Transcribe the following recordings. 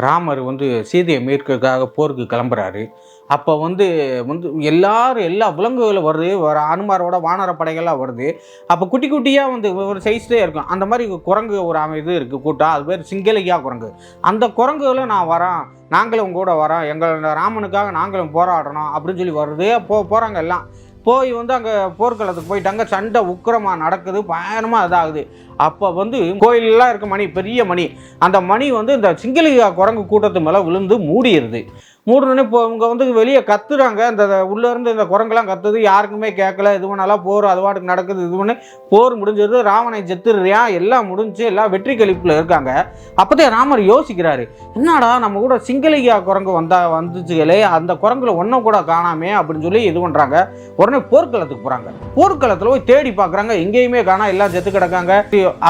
ராமர் வந்து சீதையை மீட்கிறதுக்காக போருக்கு கிளம்புறாரு. அப்போ வந்து வந்து எல்லாரும் எல்லா விலங்குகளும் வருது வர அனுமாரோட வானர படைகள்லாம் வருது. அப்போ குட்டி குட்டியாக வந்து ஒரு சைஸ்லேயே இருக்கும். அந்த மாதிரி குரங்கு ஒரு அமை- இது இருக்குது கூட்டம் அது பேர் சிங்கலிகா குரங்கு. அந்த குரங்குகளை நான் வரேன் நாங்களும் கூட வரோம் எங்களோட ராமனுக்காக நாங்களும் போராடணும் அப்படின்னு சொல்லி வருது போ போகிறாங்க எல்லாம். போய் வந்து அங்கே போர்க்களத்துக்கு போயிட்டாங்க சண்டை உக்கிரமாக நடக்குது பயணமாக இதாகுது. அப்போ வந்து கோயிலெலாம் இருக்க மணி பெரிய மணி. அந்த மணி வந்து இந்த சிங்கலிகா குரங்கு கூட்டத்து மேலே விழுந்து மூடிடுது மூடுனோடனே இப்போ இவங்க வந்து வெளியே கத்துறாங்க. அந்த உள்ளேருந்து இந்த குரங்கெல்லாம் கத்துது. யாருக்குமே கேட்கல. இது பண்ணாலாம் போர் அதுவாட்டுக்கு நடக்குது இது பண்ணி போர் முடிஞ்சது ராவணை செத்துறியான் எல்லாம் முடிஞ்சு எல்லாம் வெற்றி கழிப்பில் இருக்காங்க. அப்போதே ராமர் யோசிக்கிறாரு. என்னடா நம்ம கூட சிங்கலிகா குரங்கு வந்தா வந்துச்சுகளே. அந்த குரங்குல ஒன்றை கூட காணாமே அப்படின்னு சொல்லி இது பண்ணுறாங்க உடனே போர்க்களத்துக்கு போகிறாங்க போர்க்களத்தில் போய் தேடி பார்க்குறாங்க எங்கேயுமே காணா எல்லாம் செத்து கிடக்காங்க.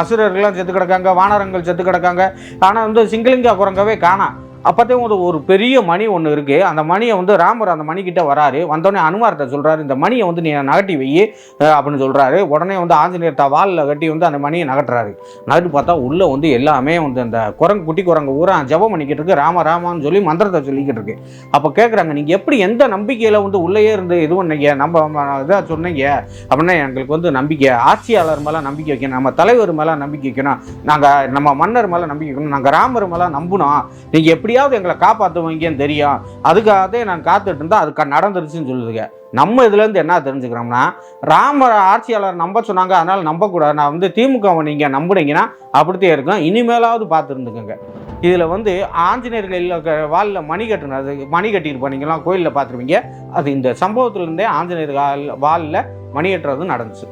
அசுரர்கள்லாம் செத்து கிடக்காங்க. வானரங்கள் செத்து கிடக்காங்க. ஆனால் வந்து சிங்கலிங்கா குரங்கவே காணா. அப்போதே ஒரு ஒரு பெரிய மணி ஒன்று இருக்குது அந்த மணியை வந்து ராமர் அந்த மணிக்கிட்ட வராரு. வந்தோடனே அனுமார்கிட்ட சொல்கிறாரு இந்த மணியை வந்து நீ நகட்டி வை அப்படின்னு சொல்கிறாரு உடனே வந்து ஆஞ்சநேயர் தா வாலில் கட்டி வந்து அந்த மணியை நகட்டுறாரு நகட்டு பார்த்தா உள்ளே வந்து எல்லாமே வந்து அந்த குரங்கு குட்டி குரங்கு ஊரா ஜெபம் பண்ணிக்கிட்டு இருக்கு. ராம ராமான்னு சொல்லி மந்திரத்தை சொல்லிக்கிட்டு இருக்கு. அப்போ கேட்குறாங்க நீங்கள் எப்படி எந்த நம்பிக்கையில் வந்து உள்ளேயே இருந்து இது பண்ணீங்க? நம்ம இதாக சொன்னீங்க? அப்படின்னா எங்களுக்கு வந்து நம்பிக்கை. ஆட்சியாளர் மேலே நம்பிக்கை வைக்கணும். நம்ம தலைவர் மேலே நம்பிக்கை வைக்கணும். நாங்கள் நம்ம மன்னர் மேலே நம்பிக்கை வைக்கணும். நாங்கள் ராமர் மேலே நம்பணும். நீங்கள் எப்படி எப்படியாவது எங்களை காப்பாற்றுவீங்கன்னு தெரியும். அதுக்காகவே நான் காத்துட்டு இருந்தால் அதுக்கு நடந்துருச்சுன்னு சொல்லுதுங்க. நம்ம இதுலேருந்து என்ன தெரிஞ்சுக்கிறோம்னா ராமர் ஆட்சியாளர் நம்ப சொன்னாங்க. அதனால் நம்பக்கூடாது. நான் வந்து திமுகவை நீங்கள் நம்புனீங்கன்னா அப்படித்தே இருக்கும். இனிமேலாவது பார்த்துருந்துக்கோங்க. இதில் வந்து ஆஞ்சநேயர்கள் வாலில் மணி கட்டுனது மணி கட்டியிருப்போம் நீங்களாம் கோயிலில் பார்த்துருவீங்க அது இந்த சம்பவத்துலேருந்தே ஆஞ்சநேயர் வாலில் மணி கட்டுறது நடந்துச்சு.